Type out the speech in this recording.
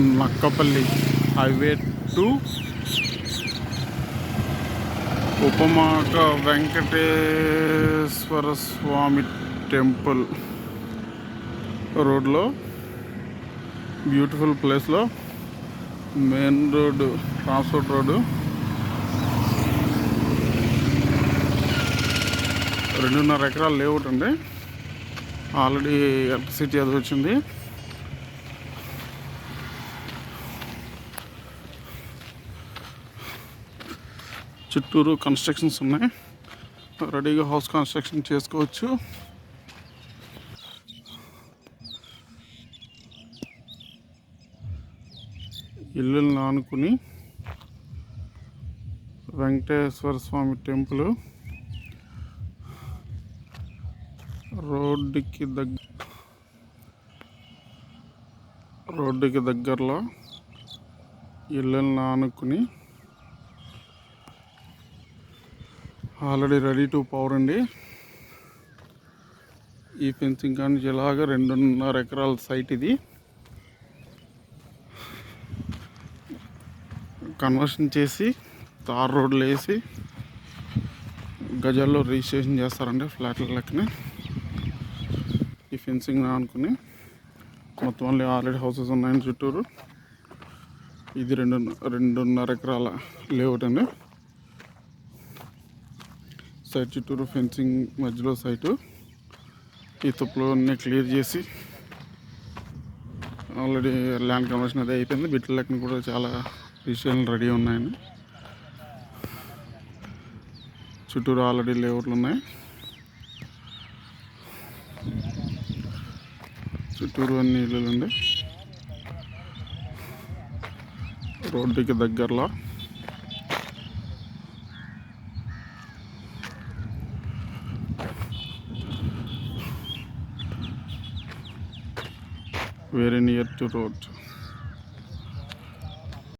Nakkapalli highway to Upamaka Venkateswara Swamy temple రోడ్లో. Beautiful ప్లేస్లో main road transport road. రెండున్నర ఎకరాలు లేవుట్ అండి. ఆల్రెడీ ఎలక్ట్రిసిటీ అది వచ్చింది. చుట్టూరు కన్స్ట్రక్షన్స్ ఉన్నాయి. రెడీగా హౌస్ కన్స్ట్రక్షన్ చేసుకోవచ్చు. ఇల్లులను ఆనుకుని వెంకటేశ్వర స్వామి టెంపుల్. రోడ్డుకి దగ్గర రోడ్డుకి దగ్గరలో ఇల్లుని ఆనుకుని ఆల్రెడీ రెడీ టు పవర్ అండి. ఈ ఫెన్సింగ్ కానీ ఇలాగ రెండున్నర ఎకరాల సైట్ ఇది. కన్వర్షన్ చేసి తార్ రోడ్లు వేసి గజాల్లో రిజిస్ట్రేషన్ చేస్తారండి ఫ్లాట్ల లెక్కనే. ఈ ఫెన్సింగ్ అనుకుని మొత్తం అన్ని ఆల్రెడీ హౌసెస్ ఉన్నాయని చుట్టూరు. ఇది రెండు రెండున్నర ఎకరాల లేఅవుట్ అండి. సైట్ చుట్టూరు ఫెన్సింగ్ మధ్యలో సైటు. ఈ తుప్పులు అన్నీ క్లియర్ చేసి ఆల్రెడీ ల్యాండ్ కన్వర్షన్ అదే అయిపోయింది. బిట్ల లెక్కన కూడా చాలా విషయాలు రెడీ ఉన్నాయండి చుట్టూరు ఆల్రెడీ లేఅవుట్లు ఉన్నాయి. చుట్టూరు అన్ని ఇల్లులు ఉంది రోడ్డుకి దగ్గరలో. Very near to road